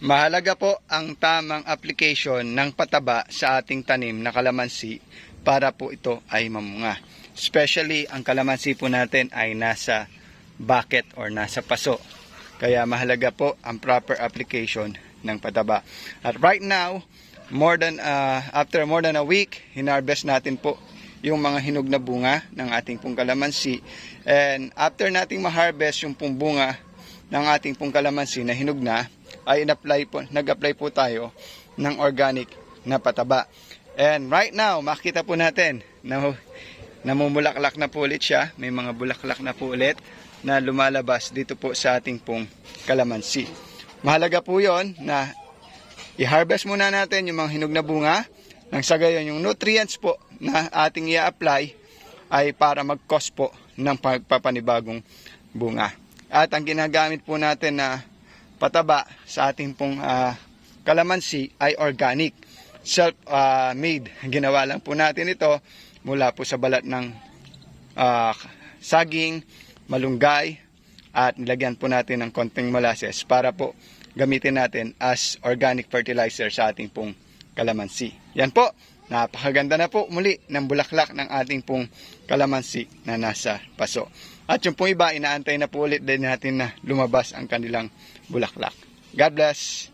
Mahalaga po ang tamang application ng pataba sa ating tanim na kalamansi para po ito ay mamunga. Especially ang kalamansi po natin ay nasa bucket or nasa paso. Kaya mahalaga po ang proper application ng pataba. At right now, more than uh, after more than a week, hinarvest natin po yung mga hinog na bunga ng ating pong kalamansi. And after nating ma-harvest yung pong bunga ng ating pong kalamansi na hinog na, ay in-apply po, nag-apply po tayo ng organic na pataba. And right now, makita po natin na namumulaklak na po ulit siya. May mga bulaklak na po ulit na lumalabas dito po sa ating pong kalamansi. Mahalaga po yon na i-harvest muna natin yung mga hinog na bunga nang sa gayon yung nutrients po na ating i-apply ay para mag-cause po ng pagpapanibagong bunga. At ang ginagamit po natin na pataba sa ating pong ah, kalamansi ay organic, self-made. Ginawa lang po natin ito mula po sa balat ng ah, saging, malunggay, at nilagyan po natin ng konting molasses para po gamitin natin as organic fertilizer sa ating pong kalamansi. Yan po, napakaganda na po muli ng bulaklak ng ating pong kalamansi na nasa paso. At yung pong iba, inaantay na po ulit din natin na lumabas ang kanilang bulaklak. God bless!